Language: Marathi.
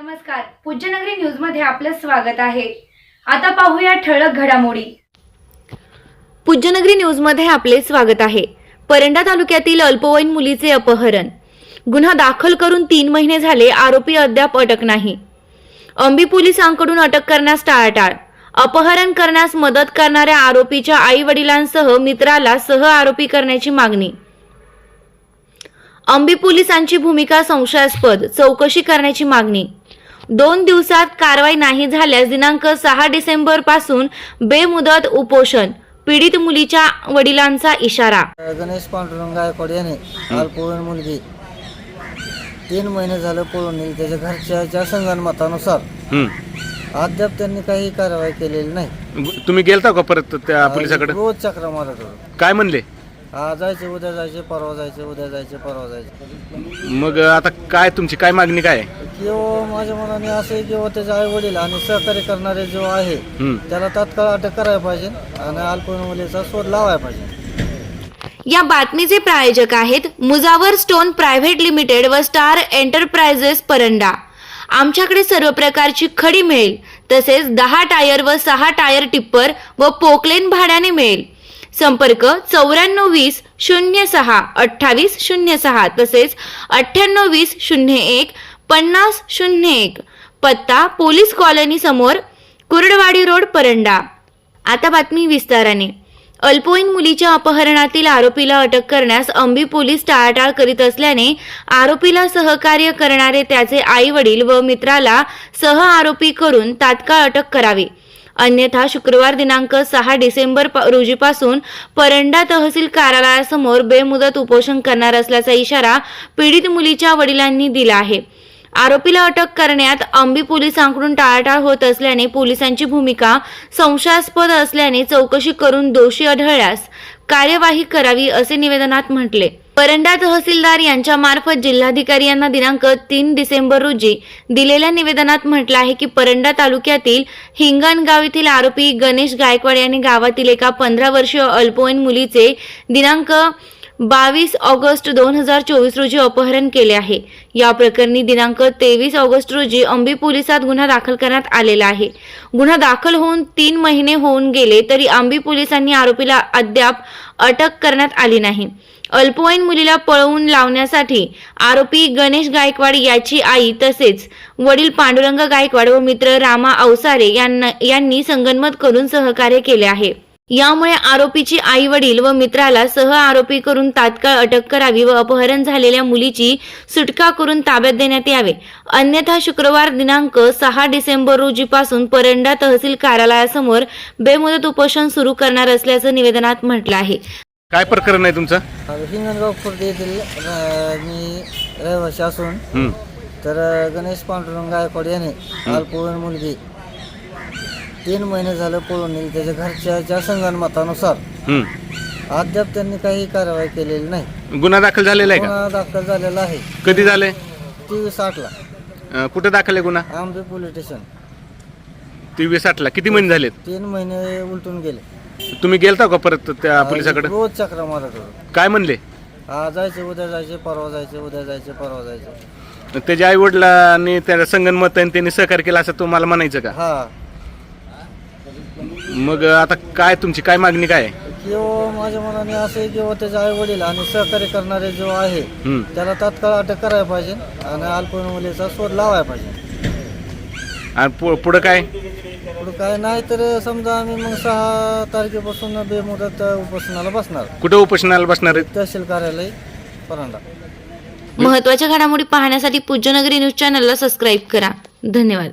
नमस्कार. पूज्यनगरी न्यूजमध्ये आपलं स्वागत आहे. आता पाहूया ठळक घडामोडी. पूज्यनगरी न्यूजमध्ये आपले स्वागत आहे. परंडा तालुक्यातील अल्पवयीन मुलीचे अपहरण. गुन्हा दाखल करून तीन महिने झाले आरोपी अद्याप अटक नाही. अंबी पोलिसांकडून अटक करण्यास टाळाटाळ. अपहरण करण्यास मदत करणाऱ्या आरोपीच्या आई वडिलांसह मित्राला सह आरोपी करण्याची मागणी. अंबी पोलिसांची भूमिका संशयास्पद चौकशी करण्याची मागणी. दोन दिवसात कारवाई नाही झाल्यास दिनांक सहा डिसेंबरपासून बेमुदत उपोषण पीडित मुलीच्या वडिलांचा इशारा. गणेश पांडुरंग गायकवाड याने अल्पवयीन मुलगी तीन महिने झालं पळून नेली त्याच्या घरच्याच्या संगणमतानुसार हं. अद्याप त्यांनी काही कारवाई केलेली नाही. तुम्ही गेलता का परत त्या पोलिसाकडे? रोज चक्र मारत होतो. काय म्हणले? आज जायचे उद्या जायचे परवा जायचे उद्या जायचे परवा जायचे मग आता काय तुमची काय मागणी काय आहे? किंवा माझ्या मनाने असं किंवा त्याचे आई वडील आणि सहकार्य करणारे जो आहे हं. त्याला तात्काळ अटक करायला पाहिजे आणि अल्पवयीन मुलीचा शोध लावायला पाहिजे या बातमीचे प्रायोजक आहेत मुजावर स्टोन प्रायव्हेट लिमिटेड व स्टार एंटरप्राइजेस परंडा आमच्याकडे सर्व प्रकारची खडी मिळेल तसेच दहा टायर व सहा टायर टिप्पर व पोकलेन भाड्याने मिळेल संपर्क चौऱ्याण्णव वीस शून्य सहा अठ्ठावीस शून्य सहा तसेच अठ्ठ्याण्णव वीस शून्य एक पन्नास शून्य एक. पत्ता पोलीस कॉलनी समोर कुर्डवाडी रोड परंडा. आता बातमी विस्ताराने. अल्पवयीन मुलीच्या अपहरणातील आरोपीला अटक करण्यास अंबी पोलीस टाळाटाळ करीत असल्याने आरोपीला सहकार्य करणारे त्याचे आई वडील व मित्राला सह आरोपी करून तात्काळ अटक करावी. अन्यथा शुक्रवार दिनांक सहा डिसेंबर प- रोजीपासून परंडा तहसील कार्यालयासमोर बेमुदत उपोषण करणार असल्याचा इशारा पीडित मुलीच्या वडिलांनी दिला आहे. आरोपीला अटक करण्यात अंबी पोलिसांकडून टाळाटाळ होत असल्याने पोलिसांची भूमिका संशयास्पद असल्याने चौकशी करून दोषी आढळल्यास कार्यवाही करावी असे निवेदनात म्हटले. परंडा तहसीलदार यांच्या मार्फत जिल्हाधिकारी यांना दिनांक तीन डिसेंबर रोजी दिलेल्या निवेदनात म्हटलं आहे की परंडा तालुक्यातील हिंगणगाव येथील आरोपी गणेश गायकवाड यांनी गावातील एका पंधरा वर्षीय अल्पवयीन मुलीचे दिनांक बावीस ऑगस्ट दोन हजार चोवीस रोजी अपहरण केले आहे. या प्रकरणी दिनांक तेवीस ऑगस्ट रोजी अंबी पोलिसात गुन्हा दाखल करण्यात आलेला आहे. गुन्हा दाखल होऊन तीन महिने होऊन गेले तरी अंबी पोलिसांनी आरोपीला अद्याप अटक करण्यात आली नाही. अल्पवयीन मुलीला पळवून लावण्यासाठी आरोपी गणेश गायकवाड याची आई तसेच वडील पांडुरंग गायकवाड व मित्र रामा अवसारे यांना यांनी संगनमत करून सहकार्य केले आहे. यामुळे आरोपीची आई वडील व मित्राला सह आरोपी करून तात्काळ अटक करावी व अपहरण झालेल्या मुलीची सुटका करून ताब्यात देण्यात यावे. अन्यथा शुक्रवार दिनांक सहा डिसेंबर रोजीपासून परंडा तहसील कार्यालयासमोर बेमुदत उपोषण सुरू करणार असल्याचं निवेदनात म्हटलं आहे. काय प्रकरण आहे तुमचं? हिंगणगाव खुर्द येथील अं, मी रहिवासी असून. तर अ, गणेश पांडुरंग गायकवाड याने अल्पवयीन मुलगी तीन महिने झालं पळून नेली त्याच्या घरच्याच्या संगणमतानुसार. अद्याप त्यांनी काही कारवाई केलेली नाही. गुन्हा दाखल झालेला आहे का? गुन्हा दाखल झालेला आहे. कधी झालंय? तेवीस आठला. अं, कुठं दाखल आहे गुन्हा? आंबे पोलीस स्टेशन. तेवीस आठला. किती महिने झालेत? तीन महिने उलटून गेले. तुम्ही गेलता का परत त्या पोलिसाकडे? रोज चक्र मारत होतो काय म्हणले? आज जायचे उद्या जायचे परवा जायचे उद्या जायचे परवा जायचे. त्याच्या आई वडिलांनी त्या संगनमत आणि त्यांनी सहकार्य केलं असं तुम्हाला म्हणायचं का? हा. मग आता काय तुमची काय मागणी काय? आहे? किंवा माझ्या मनाने असं आहे किंवा त्याचे आई वडील आणि सहकार्य करणारे जो आहे. त्याला तात्काळ अटक करायला पाहिजे आणि अल्पवयीन मुलीचा शोध लावायला पाहिजे. आणि पु- पुढं काय? पुढं काय नाही तर समजा आम्ही मग सहा तारखेपासून बेमुदत उपोषणाला बसणार. कुठं उपोषणाला बसणार आहेत? तहसील कार्यालय परांडा. महत्त्वाच्या घडामोडी पाहण्यासाठी पूज्यनगरी न्यूज चॅनलला सबस्क्राईब करा. धन्यवाद.